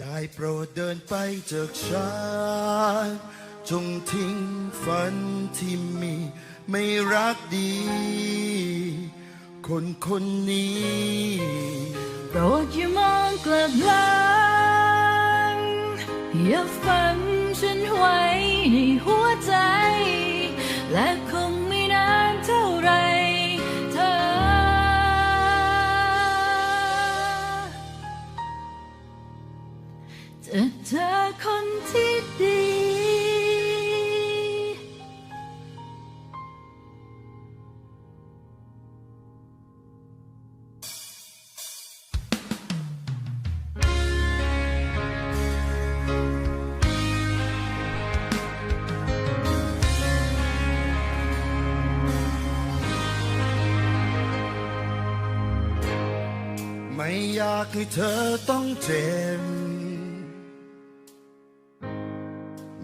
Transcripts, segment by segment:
ได้โปรดเดินไปจากฉันจงทิ้งฝันที่มีไม่รักดี คนคนนี้โปรดอย่ามองกลับหลังอย่าฝังฉันไว้ในหัวใจ และคง ไม่อยากให้เธอต้องเจ็บ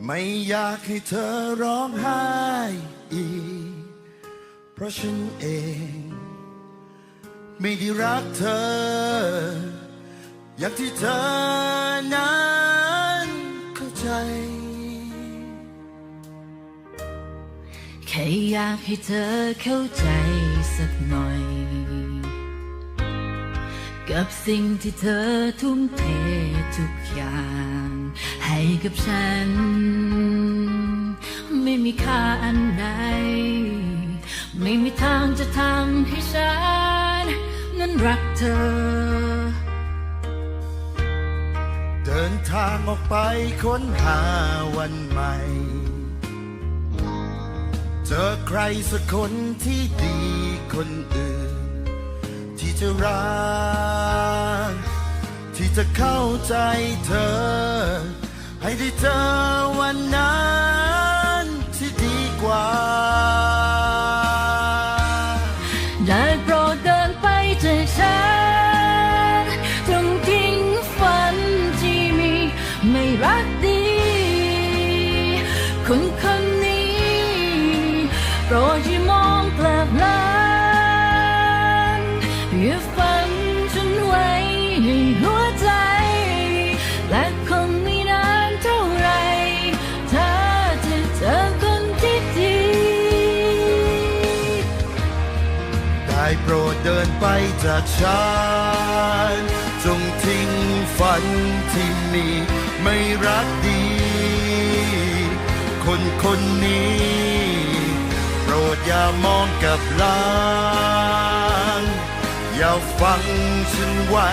ไม่อยากให้เธอร้องไห้อีก เพราะฉันเอง ไม่ได้รักเธอ อย่างที่เธอนั้นเข้าใจ แค่อยากให้เธอเข้าใจสักหน่อย กับสิ่งที่เธอทุ่มเททุกอย่าง ให้กับฉัน ไม่มีค่าอันใด ไม่มีทางจะทำให้ฉัน นั้นรักเธอ เดินทางออกไปค้นหาวันใหม่ เจอใครสักคนที่ดีคนอื่น ที่จะรัก ที่จะเข้าใจเธอ ให้ได้เจอวันนั้นที่ดีกว่า ได้โปรดเดินไปจากฉันจงทิ้งฝันที่มีไม่รักดีคนคนนี้ โปรดอย่ามองกลับหลัง อย่าฝันฉันไว้ในหัวใจ และคงไม่นานเท่าไรเธอจะเจอคนที่ดี ได้โปรดเดินไปจากฉัน จงทิ้งฝันที่มีไม่รักดี คนคนนี้ โปรดอย่ามองกลับหลัง อย่าฟังฉันไว้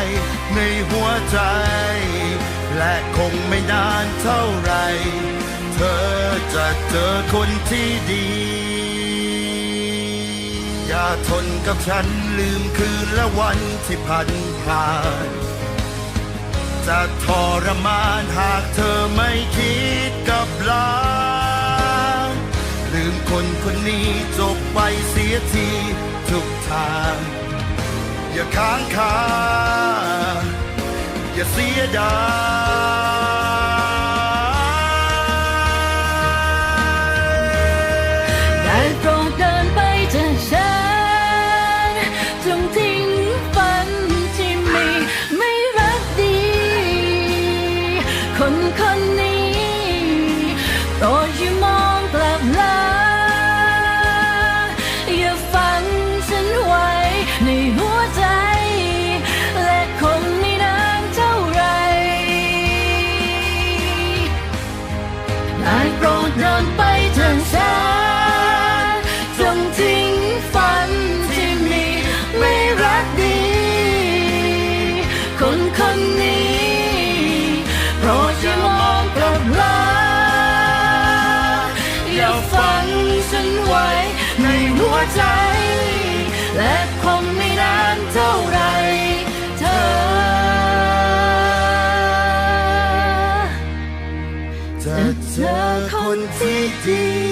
ในหัวใจ และคงไม่นานเท่าไร เธอจะเจอคนที่ดี อย่าทนกับฉันลืมคืนและวันที่ผ่านผ่านจะทรมานหากเธอไม่คิดกับลางลืมคนคนนี้จบไปเสียทีทุกทาง อย่าค้างคาอย่าเสียดาย เดินไปทางฉันจงทิ้งฝันที่มีไม่รักดี คนคนนี้โปรดอย่ามองกลับลังอย่าฝังฉันไว้ในหัวใจ และคงไม่นานเท่าไหร จะเจอคนที่ดี